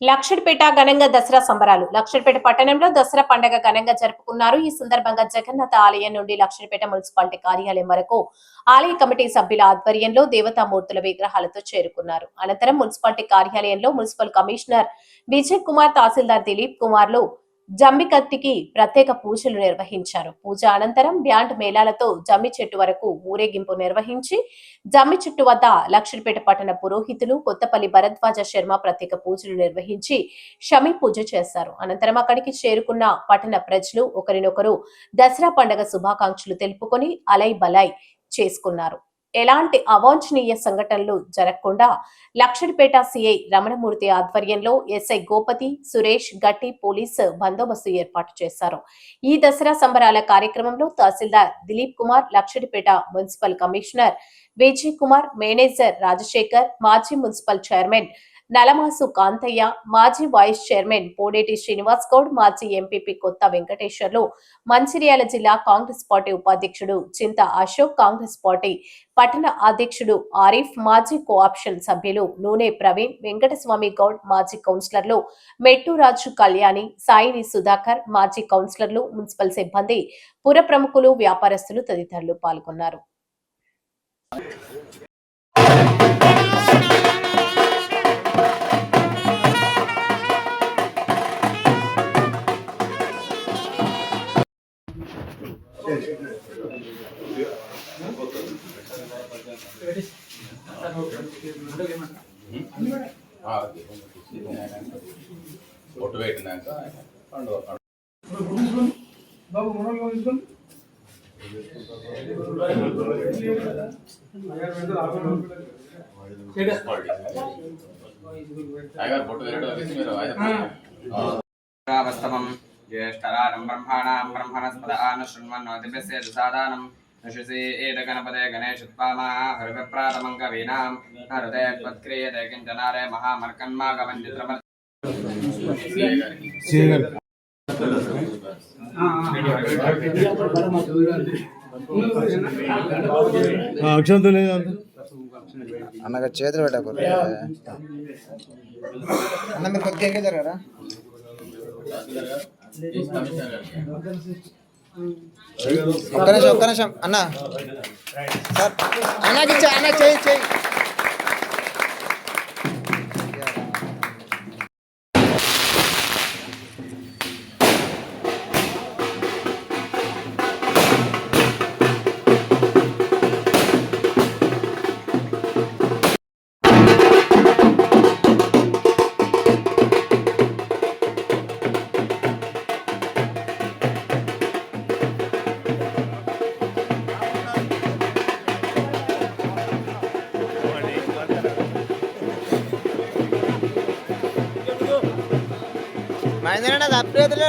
లక్షడిపేట ఘనంగా దసరా సంబరాలు. లక్షడిపేట పట్టణంలో దసరా పండగ ఘనంగా జరుపుకున్నారు. ఈ సందర్భంగా జగన్నాథ ఆలయం నుండి లక్షడిపేట మున్సిపాలిటీ కార్యాలయం వరకు ఆలయ కమిటీ సభ్యుల ఆధ్వర్యంలో దేవతామూర్తుల విగ్రహాలతో చేరుకున్నారు. అనంతరం మున్సిపాలిటీ కార్యాలయంలో మున్సిపల్ కమిషనర్ విజయ్ కుమార్ తహసీల్దార్ దిలీప్ కుమార్లు జమ్మికత్తికి ప్రత్యేక పూజలు నిర్వహించారు. పూజ అనంతరం బ్యాండ్ మేళాలతో జమ్మి చెట్టు వరకు ఊరేగింపు నిర్వహించి జమ్మి చెట్టు వద్ద లక్ష్మీపేట పట్టణ పురోహితులు కొత్తపల్లి భరద్వాజ శర్మ ప్రత్యేక పూజలు నిర్వహించి షమి పూజ చేశారు. అనంతరం అక్కడికి చేరుకున్న పట్టణ ప్రజలు ఒకరినొకరు దసరా పండుగ శుభాకాంక్షలు తెలుపుకొని అలై బలై చేసుకున్నారు. ఎలాంటి అవాంఛనీయ సంఘటనలు జరగకుండా లక్షడిపేట సిఐ రమణమూర్తి ఆధ్వర్యంలో ఎస్ఐ గోపతి సురేష్ గట్టి పోలీసు బందోబస్తు ఏర్పాటు చేశారు. ఈ దసరా సంబరాల కార్యక్రమంలో tahsildar Dilip Kumar Luxettipet municipal commissioner Vijay Kumar manager Rajasekhar మాజీ మున్సిపల్ చైర్మన్ నలమాసు కాంతయ్య మాజీ వైస్ చైర్మన్ పోడేటి శ్రీనివాస్ గౌడ్ మాజీ ఎంపీపీ కొత్త వెంకటేశ్వర్లు మంచిర్యాల జిల్లా కాంగ్రెస్ పార్టీ ఉపాధ్యక్షుడు చింత అశోక్ కాంగ్రెస్ పార్టీ పట్టణ అధ్యక్షుడు ఆరిఫ్ మాజీ కోఆప్షన్ సభ్యులు నూనె ప్రవీణ్ వెంకటస్వామి గౌడ్ మాజీ కౌన్సిలర్లు మెట్టురాజు కళ్యాణి సాయిని సుధాకర్ మాజీ కౌన్సిలర్లు మున్సిపల్ సిబ్బంది పుర ప్రముఖులు వ్యాపారస్తులు తదితరులు పాల్గొన్నారు. బాబు మనోళ్ళు తీసుకోండి అయ్యగారు పొట్టు పెట్టడం మీరు ఆయన రావస్తమం జ్యేష్ఠరాజం బ్రహ్మాణాం బ్రహ్మణస్పద ఆన శృణ్వన్నోతిభ్యస్య దుసాదానం నశసి అక్షంత లేదు అన్నగా చేతులు పెట్టకూడదు. అన్న మీరు కొద్దిగా ఎక్కడ జరగరా ఒక్క నిమిషం ఒక్క నిమిషం. అన్న సార్ అన్నకి అన్న చేయి చేయి. മഴ നനയുടെ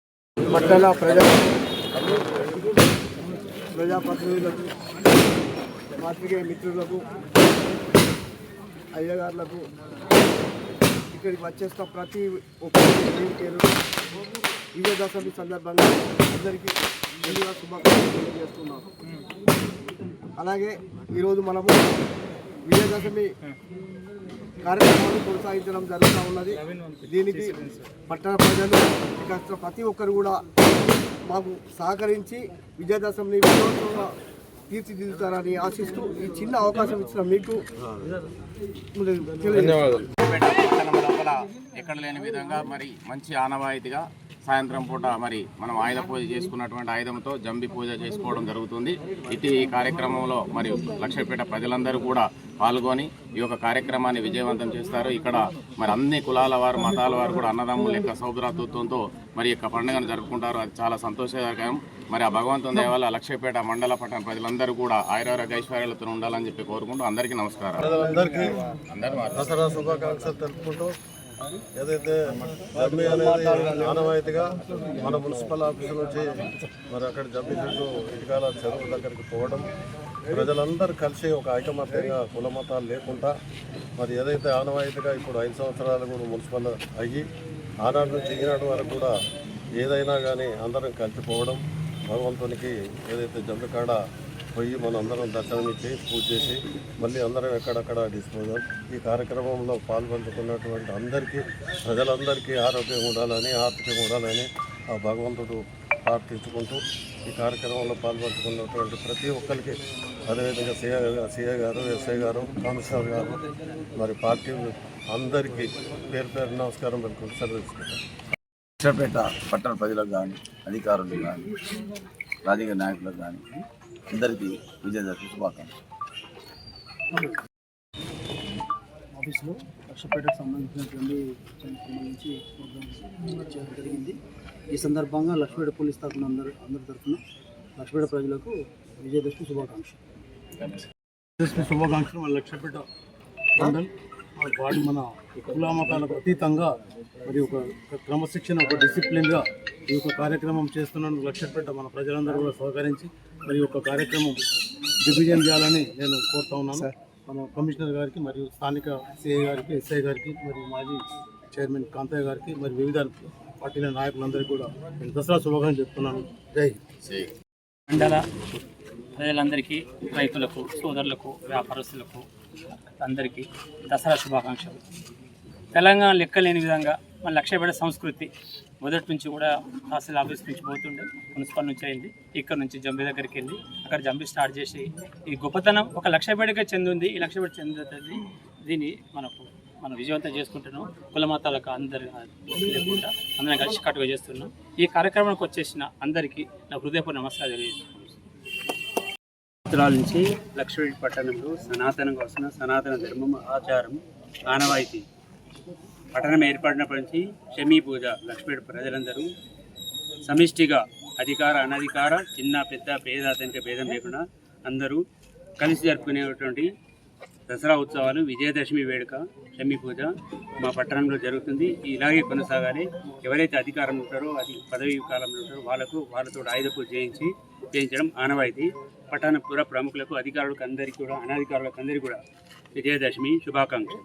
పట్టణ ప్రజా ప్రజాప్రతినిధులకు పాత్రికేయ మిత్రులకు అయ్యగారులకు ఇక్కడికి వచ్చేసిన ప్రతి ఒక్కరు విజయదశమి సందర్భంగా అందరికీ ముందుగా శుభాకాంక్షలు తెలియజేస్తున్నాం అలాగే ఈరోజు మనము విజయదశమి కార్యక్రమాన్ని కొనసాగించడం జరుగుతూ ఉన్నది. దీనికి పట్టణ ప్రజలు ప్రతి ఒక్కరు కూడా మాకు సహకరించి విజయదశమిని విజయోత్సవంగా తీర్చిదిద్దుతారని ఆశిస్తూ ఈ చిన్న అవకాశం ఇచ్చిన మీకు ఎక్కడ లేని విధంగా మరి మంచి ఆనవాయితీగా సాయంత్రం పూట మరి మనం ఆయుధ పూజ చేసుకున్నటువంటి ఆయుధంతో జంబి పూజ చేసుకోవడం జరుగుతుంది. ఇటు ఈ కార్యక్రమంలో మరి లక్ష్మీపేట ప్రజలందరూ కూడా పాల్గొని ఈ యొక్క కార్యక్రమాన్ని విజయవంతం చేస్తారు. ఇక్కడ మరి అన్ని కులాల వారు మతాల వారు కూడా అన్నదమ్ముల యొక్క సౌభ్రాతృత్వంతో మరి యొక్క పండుగను జరుపుకుంటారు. అది చాలా సంతోషకరం మరి ఆ భగవంతుని దయ వల్ల లక్ష్మీపేట మండల పట్టణ ప్రజలందరూ కూడా ఆయురారోగ్య ఐశ్వర్యాలతో ఉండాలని చెప్పి కోరుకుంటూ అందరికీ నమస్కారం. దసరా శుభాకాంక్షలు తెలుపుకుంటూ ఏదైతే జమ్మి అనేది ఆనవాయితీగా మన మున్సిపల్ ఆఫీసు నుంచి మరి అక్కడ జమ్మి చెట్టు ఇటుకాల చెరువు దగ్గరికి పోవడం ప్రజలందరూ కలిసి ఒక ఐకమత్యంగా కుల మతాలు లేకుండా మరి ఏదైతే ఆనవాయితీగా ఇప్పుడు ఐదు సంవత్సరాలు కూడా మున్సిపల్ అయ్యి ఆనాడు నుంచి ఈనాడు వరకు కూడా ఏదైనా కానీ అందరం కలిసిపోవడం భగవంతునికి ఏదైతే జమ్మి కాడ పోయి మనం అందరం దర్శనం ఇచ్చి పూజ చేసి మళ్ళీ అందరం ఎక్కడక్కడ డిస్పోజల్ ఈ కార్యక్రమంలో పాల్పంచుకున్నటువంటి అందరికీ ప్రజలందరికీ ఆరోగ్యం ఉండాలని ఆర్థికంగా ఉండాలని ఆ భగవంతుడు ప్రార్థించుకుంటూ ఈ కార్యక్రమంలో పాల్పంచుకున్నటువంటి ప్రతి ఒక్కరికి అదేవిధంగా సిఐ సిఐ గారు ఎస్ఐ గారు కమిషనర్ గారు మరి పార్టీ అందరికీ పేరు పేరు నమస్కారం పెట్టుకుంటూ సెలవు తీసుకుంటాం లక్షపేట పట్టణ ప్రజలకు కానీ అధికారులకు కానీ రాజకీయ నాయకులకు కానీ అందరికీ విజయదశమి శుభాకాంక్షలు. ఆఫీస్లో లక్షపేటకు సంబంధించినటువంటి సంబంధించి ప్రోగ్రామ్ చేయడం జరిగింది. ఈ సందర్భంగా లక్షపేట పోలీస్ తరఫున అందరు అందరి తరఫున లక్షపేట ప్రజలకు విజయదశమి శుభాకాంక్షలు. విజయదశమి శుభాకాంక్షలు. మన లక్షపేట మండల్ మన వార్డు మన కులామతాలకు అతీతంగా మరి ఒక క్రమశిక్షణ ఒక డిసిప్లిన్గా ఈ యొక్క కార్యక్రమం చేస్తున్నందుకు లక్షపేట మన ప్రజలందరూ కూడా సహకరించి మరి యొక్క కార్యక్రమం దిగ్విజయం చేయాలని నేను కోరుతా ఉన్నాను. మన కమిషనర్ గారికి మరియు స్థానిక సిఐ గారికి ఎస్ఐ గారికి మరియు మాజీ చైర్మన్ కాంతయ్య గారికి మరి వివిధ పార్టీల నాయకులందరికీ కూడా నేను దసరా శుభాకాంక్షలు చెప్తున్నాను. జై. మండల ప్రజలందరికీ రైతులకు సోదరులకు వ్యాపారస్తులకు అందరికీ దసరా శుభాకాంక్షలు. తెలంగాణ లెక్కలేని విధంగా మన లక్ష్యపడే సంస్కృతి మొదటి నుంచి కూడా తహసీల్ ఆఫీస్ నుంచి పోతుండే మున్సిపల్ నుంచి అయింది ఇక్కడ నుంచి జంబి దగ్గరికి వెళ్ళి అక్కడ జంబి స్టార్ట్ చేసి ఈ గొప్పతనం ఒక లక్ష్యపేటగా చెందింది ఈ లక్ష్యపేట చెందుతుంది దీన్ని మనకు మనం విజయవంతం చేసుకుంటున్నాం. కుల మతాలకు అందరు లేకుండా అందరం కలిసి కట్టుగా చేస్తున్నాం. ఈ కార్యక్రమానికి వచ్చేసిన అందరికీ నా హృదయపూర్వ నమస్కారం తెలియజేస్తున్నాం నుంచి లక్ష్మీ పట్టణంలో సనాతనంగా వస్తున్న సనాతన ధర్మం ఆచారం ఆనవాయితీ. పట్టణం ఏర్పడినప్పటి నుంచి షమీ పూజ లక్ష్మీ ప్రజలందరూ సమిష్టిగా అధికార అనధికార చిన్న పెద్ద పేద అతనికి భేదం లేకుండా అందరూ కలిసి జరుపుకునేటువంటి దసరా ఉత్సవాలు విజయదశమి వేడుక షమీ పూజ మా పట్టణంలో జరుగుతుంది. ఇలాగే కొనసాగాలి. ఎవరైతే అధికారం ఉంటారో అది పదవీ కాలంలో ఉంటారో వాళ్ళకు వాళ్ళతో ఆయుధ పూజ చేయించి చేయించడం ఆనవాయితీ. పట్టణ పుర ప్రముఖులకు అధికారులకు అందరికీ కూడా అనధికారులకు అందరికీ కూడా విజయదశమి శుభాకాంక్షలు.